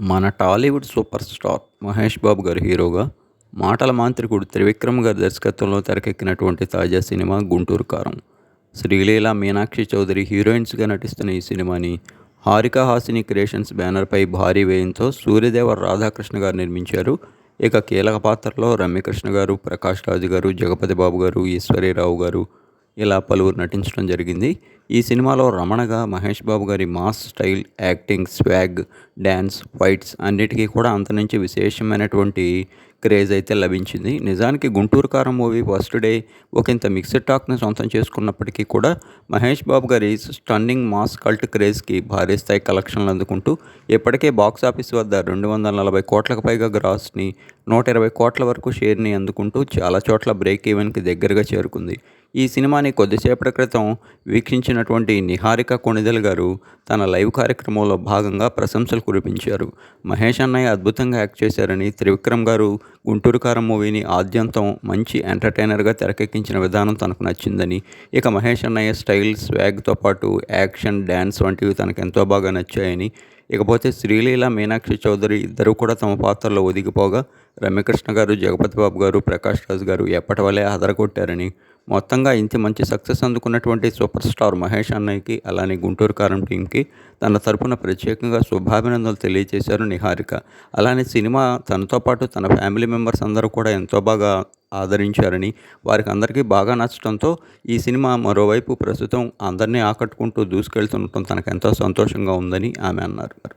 మన Tollywood super star Mahesh Babu గారు హీరోగా మాటల మాంత్రికుడు త్రివిక్రమ్ గారి దర్శకత్వంలో తెరకెక్కినటువంటి తాజా సినిమా గుంటూరు కారం. శ్రీలీల మీనాక్షి చౌదరి హీరోయిన్స్గా నటిస్తున్న ఈ సినిమాని హారిక హాసిని క్రియేషన్స్ బ్యానర్పై భారీ వ్యయంతో సూర్యదేవ రాధాకృష్ణ గారు నిర్మించారు. ఇక కీలక పాత్రలో రమ్యకృష్ణ గారు ప్రకాష్ రాజు గారు జగపతి బాబు గారు ఈశ్వరీరావు గారు ఇలా పలువురు నటించడం జరిగింది. ఈ సినిమాలో రమణగా మహేష్ బాబు గారి mass style acting swag dance fights అన్నిటికీ కూడా అంత నుంచి విశేషమైనటువంటి క్రేజ్ అయితే లభించింది. నిజానికి Guntur Kaaram movie first day ఒక ఇంత మిక్స్డ్ టాక్ని సొంతం చేసుకున్నప్పటికీ కూడా మహేష్ బాబు గారి స్టన్నింగ్ మాస్ కల్ట్ క్రేజ్కి భారీ స్థాయి కలెక్షన్లు అందుకుంటూ ఇప్పటికే బాక్స్ ఆఫీస్ వద్ద రెండు వందల నలభై కోట్లకు పైగా గ్రాస్ని నూట ఇరవై కోట్ల వరకు షేర్ని అందుకుంటూ చాలా చోట్ల బ్రేక్ ఈవెన్కి దగ్గరగా చేరుకుంది. ఈ సినిమాని కొద్దిసేపటి క్రితం వీక్షించిన వీక్షించినటువంటి నిహారిక కొణిదల్ గారు తన లైవ్ కార్యక్రమంలో భాగంగా ప్రశంసలు కురిపించారు. మహేష్ అన్నయ్య అద్భుతంగా యాక్ట్ చేశారని త్రివిక్రమ్ గారు గుంటూరుకారం మూవీని ఆద్యంతం మంచి ఎంటర్టైనర్గా తెరకెక్కించిన విధానం తనకు నచ్చిందని ఇక మహేష్ అన్నయ్య స్టైల్ స్వాగ్తో పాటు యాక్షన్ డ్యాన్స్ వంటివి తనకు ఎంతో బాగా నచ్చాయని ఇకపోతే శ్రీలీల మీనాక్షి చౌదరి ఇద్దరు కూడా తమ పాత్రలో ఒదిగిపోగా రమ్యకృష్ణ గారు జగపతి బాబు గారు ప్రకాష్ రాజ్ గారు ఎప్పటి వల్లే ఆదరగొట్టారని మొత్తంగా ఇంత మంచి సక్సెస్ అందుకున్నటువంటి సూపర్ స్టార్ మహేష్ అన్నయ్యకి అలానే గుంటూరు కారం టీంకి తన తరపున ప్రత్యేకంగా శుభాభినందనలు తెలియజేశారు నిహారిక. అలానే సినిమా తనతో పాటు తన ఫ్యామిలీ మెంబర్స్ అందరూ కూడా ఎంతో బాగా ఆదరించారని వారికి అందరికీ బాగా నచ్చడంతో ఈ సినిమా మరోవైపు ప్రస్తుతం అందరినీ ఆకట్టుకుంటూ దూసుకెళ్తుండటం తనకు ఎంతో సంతోషంగా ఉందని ఆమె అన్నారు.